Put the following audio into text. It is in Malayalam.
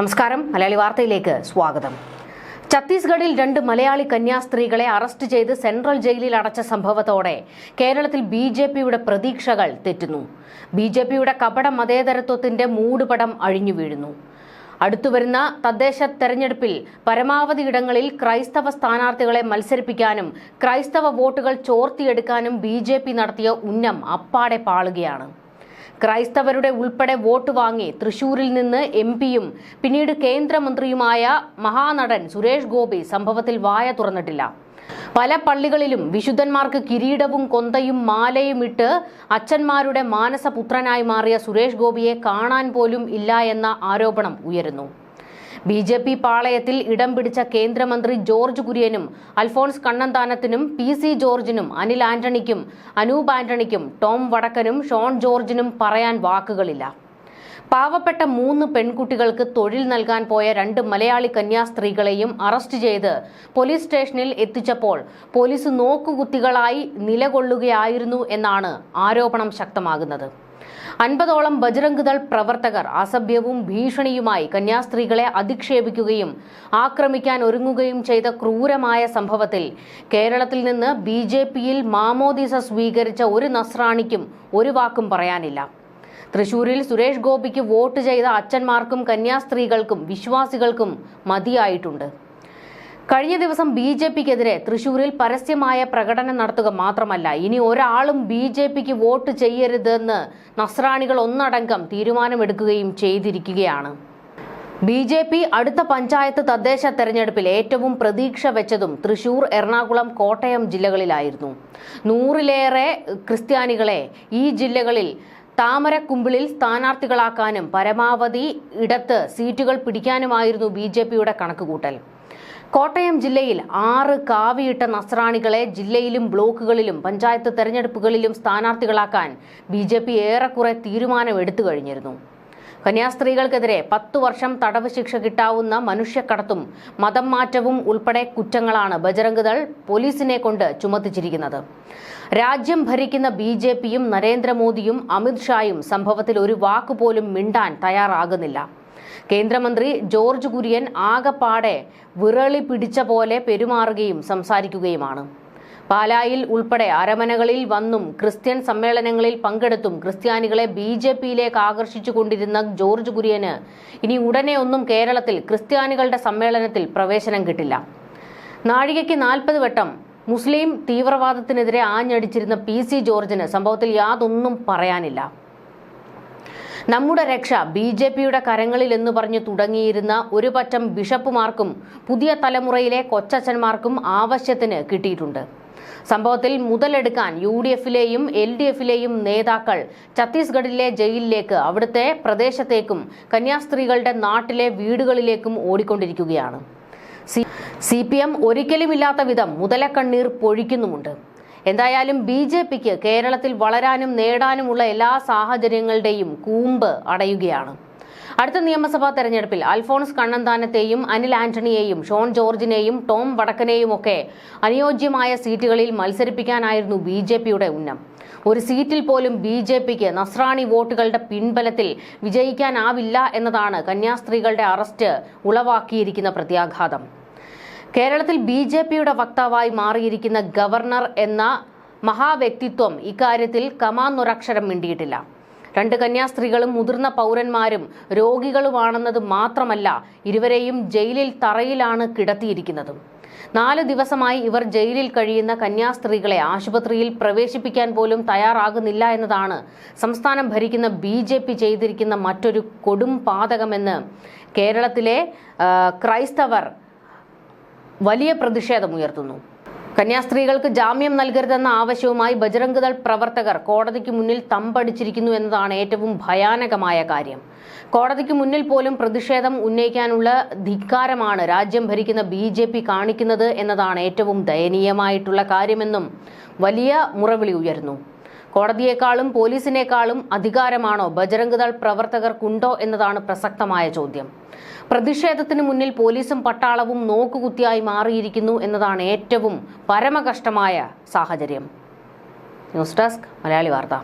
നമസ്കാരം. മലയാളി വാർത്തയിലേക്ക് സ്വാഗതം. ഛത്തീസ്ഗഡിൽ രണ്ട് മലയാളി കന്യാസ്ത്രീകളെ അറസ്റ്റ് ചെയ്ത് സെൻട്രൽ ജയിലിൽ അടച്ച സംഭവത്തോടെ കേരളത്തിൽ ബി ജെ പിയുടെ പ്രതീക്ഷകൾ തെറ്റുന്നു. ബി ജെ പിയുടെ കപട മതേതരത്വത്തിന്റെ മൂടുപടം അഴിഞ്ഞു വീഴുന്നു. അടുത്തുവരുന്ന തദ്ദേശ തെരഞ്ഞെടുപ്പിൽ പരമാവധി ഇടങ്ങളിൽ ക്രൈസ്തവ സ്ഥാനാർത്ഥികളെ മത്സരിപ്പിക്കാനും ക്രൈസ്തവ വോട്ടുകൾ ചോർത്തിയെടുക്കാനും ബി നടത്തിയ ഉന്നം അപ്പാടെ പാളുകയാണ്. ക്രൈസ്തവരുടെ ഉൾപ്പെടെ വോട്ട് വാങ്ങി തൃശൂരിൽ നിന്ന് എം പിയും പിന്നീട് കേന്ദ്രമന്ത്രിയുമായ മഹാനടൻ സുരേഷ് ഗോപി സംഭവത്തിൽ വായ തുറന്നിട്ടില്ല. പല പള്ളികളിലും വിശുദ്ധന്മാർക്ക് കിരീടവും കൊന്തയും മാലയും ഇട്ട് അച്ഛന്മാരുടെ മാനസപുത്രനായി മാറിയ സുരേഷ് ഗോപിയെ കാണാൻ പോലും ഇല്ല എന്ന ആരോപണം ഉയരുന്നു. ബി ജെ പി പാളയത്തിൽ ഇടം പിടിച്ച കേന്ദ്രമന്ത്രി ജോർജ് കുര്യനും അൽഫോൺസ് കണ്ണന്താനത്തിനും പി സി ജോർജിനും അനിൽ ആന്റണിക്കും അനൂപ് ആന്റണിക്കും ടോം വടക്കനും ഷോൺ ജോർജിനും പറയാൻ വാക്കുകളില്ല. പാവപ്പെട്ട മൂന്ന് പെൺകുട്ടികൾക്ക് തൊഴിൽ നൽകാൻ പോയ രണ്ട് മലയാളി കന്യാസ്ത്രീകളെയും അറസ്റ്റ് ചെയ്ത് പോലീസ് സ്റ്റേഷനിൽ എത്തിച്ചപ്പോൾ പോലീസ് നോക്കുകുത്തികളായി നിലകൊള്ളുകയായിരുന്നു എന്നാണ് ആരോപണം ശക്തമാകുന്നത്. അൻപതോളം ബജറംഗ് ദൾ പ്രവർത്തകർ അസഭ്യവും ഭീഷണിയുമായി കന്യാസ്ത്രീകളെ അധിക്ഷേപിക്കുകയും ആക്രമിക്കാൻ ഒരുങ്ങുകയും ചെയ്ത ക്രൂരമായ സംഭവത്തിൽ കേരളത്തിൽ നിന്ന് ബി ജെ പിയിൽ മാമോദിസ സ്വീകരിച്ച ഒരു നസ്രാണിക്കും ഒരു വാക്കും പറയാനില്ല. തൃശൂരിൽ സുരേഷ് ഗോപിക്ക് വോട്ട് ചെയ്ത അച്ഛന്മാർക്കും കന്യാസ്ത്രീകൾക്കും വിശ്വാസികൾക്കും മതിയായിട്ടുണ്ട്. കഴിഞ്ഞ ദിവസം ബി ജെ പിക്കെതിരെ തൃശൂരിൽ പരസ്യമായ പ്രകടനം നടത്തുക മാത്രമല്ല ഇനി ഒരാളും ബി ജെ പിക്ക് വോട്ട് ചെയ്യരുതെന്ന് നസ്രാണികൾ ഒന്നടങ്കം തീരുമാനമെടുക്കുകയും ചെയ്തിരിക്കുകയാണ്. ബി ജെ പി അടുത്ത പഞ്ചായത്ത് തദ്ദേശ തെരഞ്ഞെടുപ്പിൽ ഏറ്റവും പ്രതീക്ഷ വെച്ചതും തൃശൂർ എറണാകുളം കോട്ടയം ജില്ലകളിലായിരുന്നു. നൂറിലേറെ ക്രിസ്ത്യാനികളെ ഈ ജില്ലകളിൽ താമരക്കുമ്പിളിൽ സ്ഥാനാർത്ഥികളാക്കാനും പരമാവധി ഇടത്ത് സീറ്റുകൾ പിടിക്കാനുമായിരുന്നു ബി ജെ പിയുടെ കണക്കുകൂട്ടൽ. കോട്ടയം ജില്ലയിൽ ആറ് കാവിയിട്ട നസ്രാണികളെ ജില്ലയിലും ബ്ലോക്കുകളിലും പഞ്ചായത്ത് തെരഞ്ഞെടുപ്പുകളിലും സ്ഥാനാർത്ഥികളാക്കാൻ ബി ജെ പി ഏറെക്കുറെ തീരുമാനമെടുത്തു കഴിഞ്ഞിരുന്നു. കന്യാസ്ത്രീകൾക്കെതിരെ പത്തു വർഷം തടവ് ശിക്ഷ കിട്ടാവുന്ന മനുഷ്യക്കടത്തും മതം മാറ്റവും ഉൾപ്പെടെ കുറ്റങ്ങളാണ് ബജരംഗദൾ ദൾ പോലീസിനെ കൊണ്ട് ചുമത്തിച്ചിരിക്കുന്നത്. രാജ്യം ഭരിക്കുന്ന ബി ജെ പിയും നരേന്ദ്രമോദിയും അമിത്ഷായും സംഭവത്തിൽ ഒരു വാക്കുപോലും മിണ്ടാൻ തയ്യാറാകുന്നില്ല. കേന്ദ്രമന്ത്രി ജോർജ് കുര്യൻ ആകപ്പാടെ വിറളി പിടിച്ച പോലെ പെരുമാറുകയും സംസാരിക്കുകയുമാണ്. പാലായിൽ ഉൾപ്പെടെ അരമനകളിൽ വന്നും ക്രിസ്ത്യൻ സമ്മേളനങ്ങളിൽ പങ്കെടുത്തും ക്രിസ്ത്യാനികളെ ബി ജെ പിയിലേക്ക് ആകർഷിച്ചു കൊണ്ടിരുന്ന ജോർജ് കുര്യന് ഇനി ഉടനെ ഒന്നും കേരളത്തിൽ ക്രിസ്ത്യാനികളുടെ സമ്മേളനത്തിൽ പ്രവേശനം കിട്ടില്ല. നാഴികയ്ക്ക് നാൽപ്പത് വട്ടം മുസ്ലിം തീവ്രവാദത്തിനെതിരെ ആഞ്ഞടിച്ചിരുന്ന പി സി ജോർജിന് സംഭവത്തിൽ യാതൊന്നും പറയാനില്ല. നമ്മുടെ രക്ഷ ബി ജെ പിയുടെ കരങ്ങളിൽ എന്ന് പറഞ്ഞു തുടങ്ങിയിരുന്ന ഒരു പറ്റം ബിഷപ്പുമാർക്കും പുതിയ തലമുറയിലെ കൊച്ചച്ഛന്മാർക്കും ആവശ്യത്തിന് കിട്ടിയിട്ടുണ്ട്. സംഭവത്തിൽ മുതലെടുക്കാൻ യു ഡി എഫിലെയും എൽ ഡി എഫിലെയും നേതാക്കൾ ഛത്തീസ്ഗഡിലെ ജയിലിലേക്ക് അവിടുത്തെ പ്രദേശത്തേക്കും കന്യാസ്ത്രീകളുടെ നാട്ടിലെ വീടുകളിലേക്കും ഓടിക്കൊണ്ടിരിക്കുകയാണ്. സി പി എം ഒരിക്കലുമില്ലാത്ത വിധം മുതലക്കണ്ണീർ പൊഴിക്കുന്നുമുണ്ട്. എന്തായാലും ബി ജെ പിക്ക് കേരളത്തിൽ വളരാനും നേടാനുമുള്ള എല്ലാ സാഹചര്യങ്ങളുടെയും കൂമ്പ് അടയുകയാണ്. അടുത്ത നിയമസഭാ തെരഞ്ഞെടുപ്പിൽ അൽഫോൺസ് കണ്ണന്താനത്തെയും അനിൽ ആന്റണിയെയും ഷോൺ ജോർജിനെയും ടോം വടക്കനെയും ഒക്കെ അനുയോജ്യമായ സീറ്റുകളിൽ മത്സരിപ്പിക്കാനായിരുന്നു ബി ജെ പിയുടെ ഉന്നം. ഒരു സീറ്റിൽ പോലും ബി ജെ പിക്ക് നസ്രാണി വോട്ടുകളുടെ പിൻബലത്തിൽ വിജയിക്കാനാവില്ല എന്നതാണ് കന്യാസ്ത്രീകളുടെ അറസ്റ്റ് ഉളവാക്കിയിരിക്കുന്ന പ്രത്യാഘാതം. കേരളത്തിൽ ബി ജെ പിയുടെ വക്താവായി മാറിയിരിക്കുന്ന ഗവർണർ എന്ന മഹാവ്യക്തിത്വം ഇക്കാര്യത്തിൽ കമാന്നൊരക്ഷരം മിണ്ടിയിട്ടില്ല. രണ്ട് കന്യാസ്ത്രീകളും മുതിർന്ന പൗരന്മാരും രോഗികളുമാണെന്നത് മാത്രമല്ല ഇരുവരെയും ജയിലിൽ തറയിലാണ് കിടത്തിയിരിക്കുന്നത്. നാല് ദിവസമായി ഇവർ ജയിലിൽ കഴിയുന്ന കന്യാസ്ത്രീകളെ ആശുപത്രിയിൽ പ്രവേശിപ്പിക്കാൻ പോലും തയ്യാറാകുന്നില്ല എന്നതാണ് സംസ്ഥാനം ഭരിക്കുന്ന ബി ജെ പി ചെയ്തിരിക്കുന്ന മറ്റൊരു കൊടും പാതകമെന്ന് കേരളത്തിലെ ക്രൈസ്തവർ വലിയ പ്രതിഷേധമുയർത്തുന്നു കന്യാസ്ത്രീകൾക്ക് ജാമ്യം നൽകരുതെന്ന ആവശ്യവുമായി ബജറംഗ് ദൾ പ്രവർത്തകർ കോടതിക്ക് മുന്നിൽ തമ്പടിച്ചിരിക്കുന്നു എന്നതാണ് ഏറ്റവും ഭയാനകമായ കാര്യം. കോടതിക്ക് മുന്നിൽ പോലും പ്രതിഷേധം ഉന്നയിക്കാനുള്ള ധിക്കാരമാണ് രാജ്യം ഭരിക്കുന്ന ബി ജെ പി കാണിക്കുന്നത് എന്നതാണ് ഏറ്റവും ദയനീയമായിട്ടുള്ള കാര്യമെന്നും വലിയ മുറവിളി ഉയർന്നു കോടതിയേക്കാളും പോലീസിനേക്കാളും അധികാരമാണോ ബജറംഗ് ദൾ പ്രവർത്തകർക്കുണ്ടോ എന്നതാണ് പ്രസക്തമായ ചോദ്യം. പ്രതിഷേധത്തിന് മുന്നിൽ പോലീസും പട്ടാളവും നോക്കുകുത്തിയായി മാറിയിരിക്കുന്നു എന്നതാണ് ഏറ്റവും പരമകഷ്ടമായ സാഹചര്യം. ന്യൂസ് ഡെസ്ക് മലയാളി വാർത്ത.